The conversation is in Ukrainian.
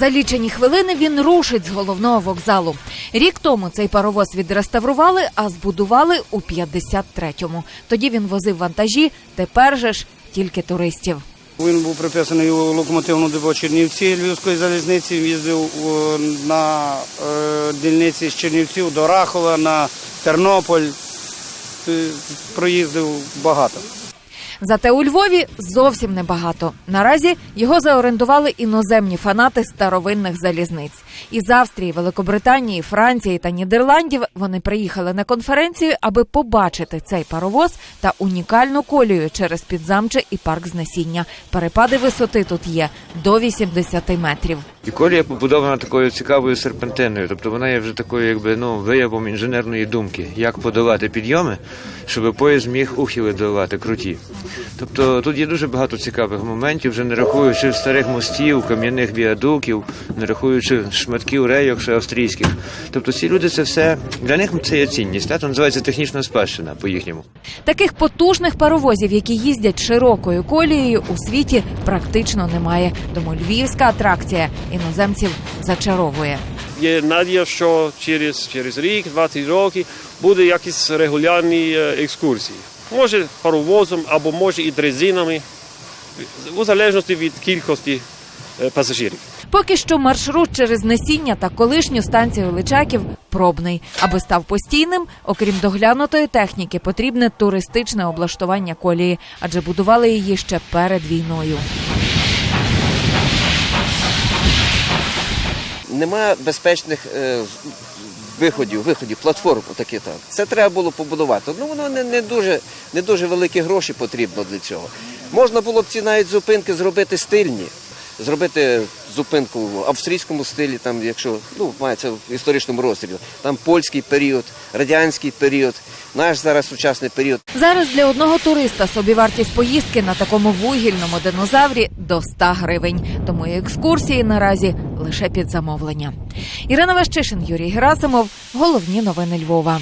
За лічені хвилини він рушить з головного вокзалу. Рік тому цей паровоз відреставрували, а збудували у 53-му. Тоді він возив вантажі, тепер же ж тільки туристів. Він був приписаний у локомотивну депо Чернівці Львівської залізниці. Він їздив на е, дільниці з Чернівців до Рахова, на Тернополь. Е, Проїздив багато. Зате у Львові зовсім небагато. Наразі його заорендували іноземні фанати старовинних залізниць. Із Австрії, Великобританії, Франції та Нідерландів вони приїхали на конференцію, аби побачити цей паровоз та унікальну колію через підзамче і парк знесіння. Перепади висоти тут є до 80 метрів. І колія побудована такою цікавою серпентиною, тобто вона є вже такою, якби ну виявом інженерної думки, як подолати підйоми, щоб поїзд міг ухили долати круті. Тобто тут є дуже багато цікавих моментів, вже не рахуючи старих мостів, кам'яних віадуків, не рахуючи шматків рейок ще австрійських. Тобто ці люди це все для них це є цінність. та? Це називається технічна спадщина по їхньому. Таких потужних паровозів, які їздять широкою колією, у світі практично немає. Тому львівська атракція іноземців зачаровує. Є надія, що через, через рік, два-три роки буде якісь регулярні е, екскурсії. Може паровозом або може і дрезинами, у залежності від кількості е, пасажирів. Поки що маршрут через Несіння та колишню станцію Личаків пробний. Аби став постійним, окрім доглянутої техніки, потрібне туристичне облаштування колії, адже будували її ще перед війною. Нема безпечних е, виходів, виходів, платформ такі там. Це треба було побудувати. Ну воно не, не дуже не дуже великі гроші потрібно для цього. Можна було б ці навіть зупинки зробити стильні, зробити зупинку в австрійському стилі, там, якщо ну мається в історичному розстрілі, там польський період, радянський період, наш зараз сучасний період. Зараз для одного туриста собівартість поїздки на такому вугільному динозаврі до 100 гривень. Тому екскурсії наразі лише під замовлення. Ірина Ващишин, Юрій Герасимов. Головні новини Львова.